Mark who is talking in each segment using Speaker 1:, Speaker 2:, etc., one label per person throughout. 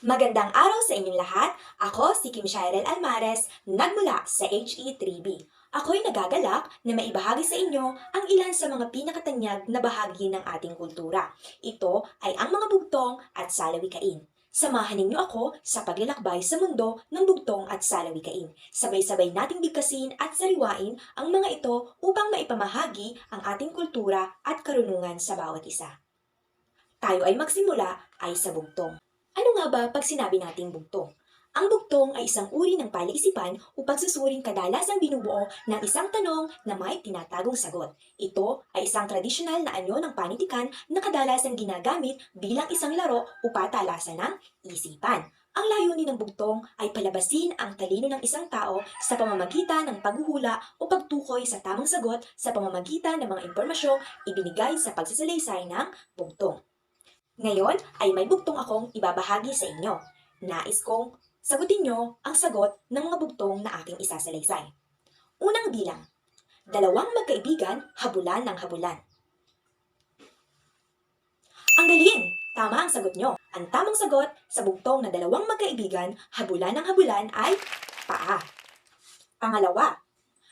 Speaker 1: Magandang araw sa inyong lahat. Ako si Kim Shirel Almares, nagmula sa HE3B. Ako'y nagagalak na maibahagi sa inyo ang ilan sa mga pinakatanyag na bahagi ng ating kultura. Ito ay ang mga bugtong at salawikain. Samahan ninyo ako sa paglalakbay sa mundo ng bugtong at salawikain. Sabay-sabay nating bigkasin at sariwain ang mga ito upang maipamahagi ang ating kultura at karunungan sa bawat isa. Tayo ay magsimula ay sa bugtong. Ano nga ba pag sinabi nating bugtong? Ang bugtong ay isang uri ng palaisipan o pagsusuring kadalasang binubuo ng isang tanong na may tinatagong sagot. Ito ay isang tradisyonal na anyo ng panitikan na kadalasang ginagamit bilang isang laro o patalasan ng isipan. Ang layunin ng bugtong ay palabasin ang talino ng isang tao sa pamamagitan ng paghuhula o pagtukoy sa tamang sagot sa pamamagitan ng mga impormasyong ibinigay sa pagsasalaysay ng bugtong. Ngayon ay may bugtong akong ibabahagi sa inyo. Nais kong sagutin nyo ang sagot ng mga bugtong na aking isasalaysay. Unang bilang, dalawang magkaibigan habulan ng habulan. Ang galing! Tama ang sagot nyo. Ang tamang sagot sa bugtong na dalawang magkaibigan habulan ng habulan ay paa. Pangalawa,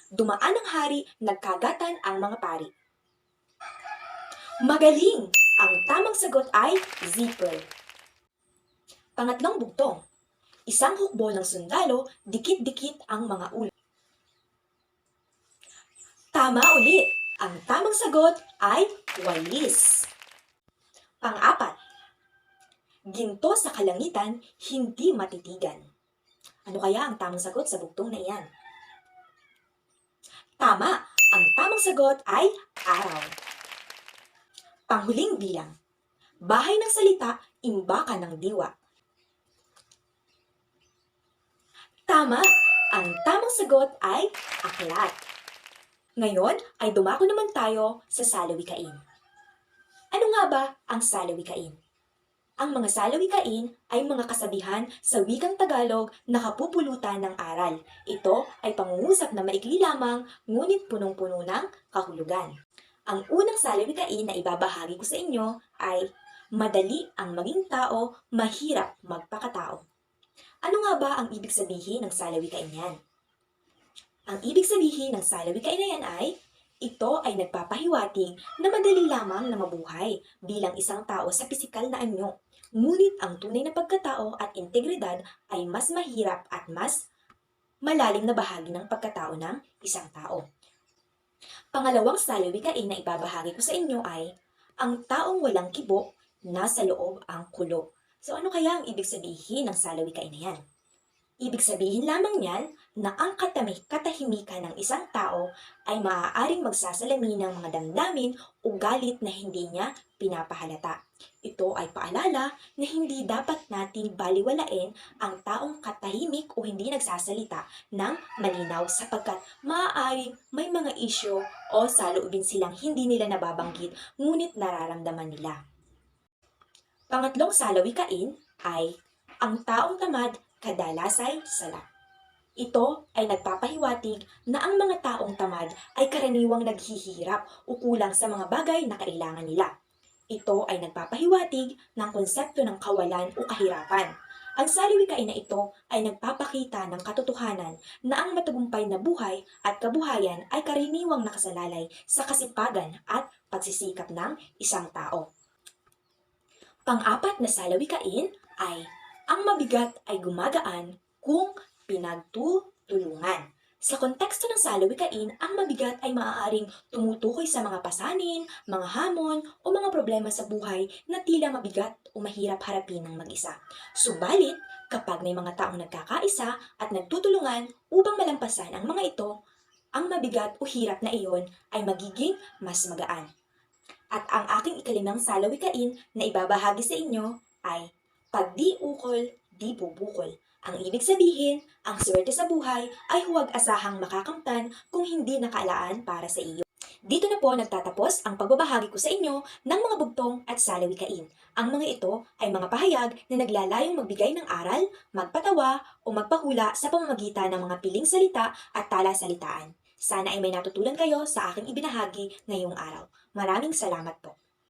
Speaker 1: dumaan ang hari, nagkagatan ang mga pari. Magaling! Ang tamang sagot ay zipper. Pangatlong bugtong. Isang hukbo ng sundalo, dikit-dikit ang mga ulo. Tama ulit. Ang tamang sagot ay walis. Pang-apat. Ginto sa kalangitan, hindi matitigan. Ano kaya ang tamang sagot sa bugtong na iyan? Tama! Ang tamang sagot ay araw. Panghuling bilang. Bahay ng salita, imbakan ng diwa. Tama! Ang tamang sagot ay aklat. Ngayon ay dumako naman tayo sa salawikain. Ano nga ba ang salawikain? Ang mga salawikain ay mga kasabihan sa wikang Tagalog na kapupulutan ng aral. Ito ay pangungusap na maikli lamang ngunit punong-puno ng kahulugan. Ang unang salawikain na ibabahagi ko sa inyo ay madali ang maging tao, mahirap magpakatao. Ano nga ba ang ibig sabihin ng salawikain yan? Ang ibig sabihin ng salawikain na yan ay ito ay nagpapahiwatig na madali lamang na mabuhay bilang isang tao sa pisikal na anyo. Ngunit ang tunay na pagkatao at integridad ay mas mahirap at mas malalim na bahagi ng pagkatao ng isang tao. Pangalawang salawikain na ibabahagi ko sa inyo ay ang taong walang kibo, nasa loob ang kulo. So ano kaya ang ibig sabihin ng salawikain na yan? Ibig sabihin lamang niyan na ang katami- katahimikan ng isang tao ay maaaring magsasalamin ng mga damdamin o galit na hindi niya pinapahalata. Ito ay paalala na hindi dapat nating baliwalain ang taong katahimik o hindi nagsasalita ng malinaw sapagkat maaaring may mga isyo o saloobin silang hindi nila nababanggit ngunit nararamdaman nila. Pangatlong salawikain ay ang taong tamad kadalasay sala. Ito ay nagpapahiwatig na ang mga taong tamad ay karaniwang naghihirap o kulang sa mga bagay na kailangan nila. Ito ay nagpapahiwatig ng konsepto ng kawalan o kahirapan. Ang salawikain na ito ay nagpapakita ng katotohanan na ang matagumpay na buhay at kabuhayan ay karaniwang nakasalalay sa kasipagan at pagsisikap ng isang tao. Pang-apat na salawikain ay ang mabigat ay gumagaan kung pinagtutulungan. Sa konteksto ng salawikain, ang mabigat ay maaaring tumutukoy sa mga pasanin, mga hamon, o mga problema sa buhay na tila mabigat o mahirap harapin ng mag-isa. Subalit, kapag may mga taong nagkakaisa at nagtutulungan upang malampasan ang mga ito, ang mabigat o hirap na iyon ay magiging mas magaan. At ang aking ikalimang salawikain na ibabahagi sa inyo ay pag di ukol, di bubukol. Ang ibig sabihin, ang swerte sa buhay ay huwag asahang makakamtan kung hindi nakaalaan para sa iyo. Dito na po nagtatapos ang pagbabahagi ko sa inyo ng mga bugtong at salawikain. Ang mga ito ay mga pahayag na naglalayong magbigay ng aral, magpatawa o magpahula sa pamamagitan ng mga piling salita at talasalitaan. Sana ay may natutunan kayo sa aking ibinahagi ngayong araw. Maraming salamat po.